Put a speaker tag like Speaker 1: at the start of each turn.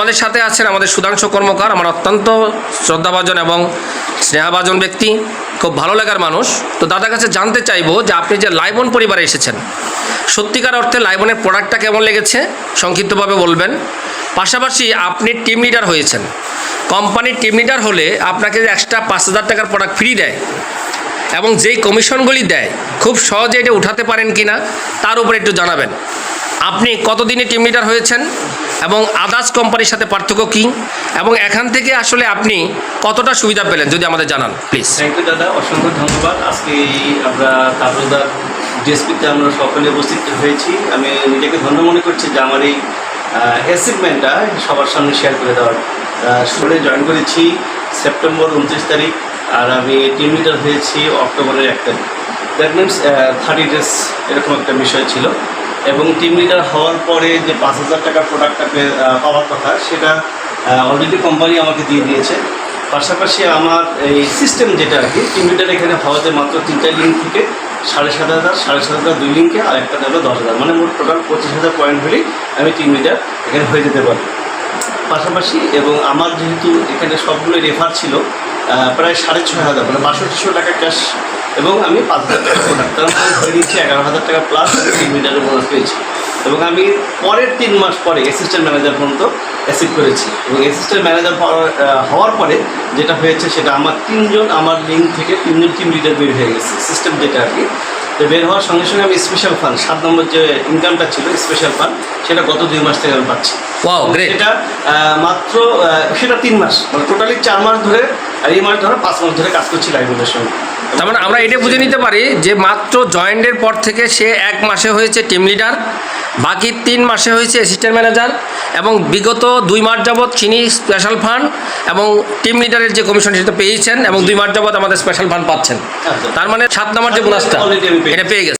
Speaker 1: আমাদের সাথে আছেন আমাদের সুধাংশ কর্মকার, আমার অত্যন্ত শ্রদ্ধাভাজন এবং স্নেহাভাজন ব্যক্তি, খুব ভালো লাগার মানুষ। তো দাদার কাছে জানতে চাইব যে আপনি যে লাইবন পরিবারে এসেছেন, সত্যিকার অর্থে লাইবনের প্রোডাক্টটা কেমন লেগেছে, সংক্ষিপ্তভাবে বলবেন। পাশাপাশি আপনি টিম লিডার হয়েছেন। কোম্পানির টিম লিডার হলে আপনাকে এক্সট্রা পাঁচ হাজার টাকার প্রোডাক্ট ফ্রি দেয় এবং যেই কমিশনগুলি দেয়, খুব সহজে এটা উঠাতে পারেন কি না তার উপরে একটু জানাবেন। আপনি কতদিনে টিম লিডার হয়েছেন এবং আদার্স কোম্পানির সাথে পার্থক্য কী? এবং এখান থেকে আসলে আপনি কতটা সুবিধা পেলেন? যদি আমাদের জানান প্লিজ
Speaker 2: থ্যাংক ইউ দাদা। অসংখ্য ধন্যবাদ। আজকে আমরা তারুদার ডিএসপিতে আমরা সকলে উপস্থিত হয়েছি। আমি নিজেকে ধন্য মনে করছি যে আমার এই অ্যাচিভমেন্টটা সবার সামনে শেয়ার করে দেওয়ার স্কুলে জয়েন করেছি সেপ্টেম্বর উনত্রিশ তারিখ। আর আমি টিম লিডার হয়েছি অক্টোবরের এক তারিখ। দ্যাট মিনস থার্টি ডেজ এরকম একটা বিষয় ছিল। এবং টিম লিডার হওয়ার পরে যে পাঁচ হাজার টাকার প্রোডাক্টটাকে পাওয়ার কথা, সেটা অলরেডি কোম্পানি আমাকে দিয়ে দিয়েছে। পাশাপাশি আমার এই সিস্টেম যেটা আর কি টিম লিডার এখানে হওয়াতে মাত্র তিনটা লিঙ্ক থেকে সাড়ে সাত হাজার, সাড়ে সাত হাজার দুই লিঙ্কে আর একটা দেবে দশ হাজার। মানে মোট টোটাল পঁচিশ হাজার পয়েন্ট হলেই আমি টিম লিডার এখানে হয়ে যেতে পারি পাশাপাশি এবং আমার যেহেতু এখানে সবগুলো রেফার ছিল প্রায় সাড়ে ছয় হাজার মানে বাষট্টিশো টাকা ক্যাশ এবং আমি পাঁচ হাজার টাকা প্রোডাক্ট মানে ধরে নিচ্ছি এগারো হাজার টাকা প্লাস তিন মিটারের বোনাস পেয়েছি। এবং আমি পরের তিন মাস পরে অ্যাসিস্ট্যান্ট ম্যানেজার পর্যন্ত অ্যাসিভ করেছি। এবং অ্যাসিস্ট্যান্ট ম্যানেজার হওয়ার পরে যেটা হয়েছে সেটা আমার তিনজন আমার লিঙ্ক থেকে তিনজন টিম লিডার বের হয়ে গেছে। সিস্টেম যেটা আর কি তো বের হওয়ার সঙ্গে সঙ্গে আমি স্পেশাল ফান্ড সাত নম্বর যে ইনকামটা ছিল স্পেশাল ফান্ড সেটা গত দুই মাস থেকে আমি পাচ্ছি। সেটা মাত্র সেটা তিন মাস মানে টোটালি চার মাস ধরে আর এই মাস ধরে পাঁচ মাস ধরে কাজ করছি লাইব্রেরির সঙ্গে।
Speaker 1: তার মানে আমরা এটা বুঝে নিতে পারি যে মাত্র জয়েন্টের পর থেকে সে এক মাসে হয়েছে টিম লিডার বাকি তিন মাসে হয়েছে অ্যাসিস্ট্যান্ট ম্যানেজার এবং বিগত দুই মাস যাবৎ চিনি স্পেশাল ফান্ড এবং টিম লিডারের যে কমিশন সেটা পেয়েছেন এবং দুই মাস যাবৎ আমাদের স্পেশাল ফান্ড পাচ্ছেন।
Speaker 2: আচ্ছা।
Speaker 1: তার মানে সাত নম্বর যে বোনাসটা এটা পেয়ে গেছে।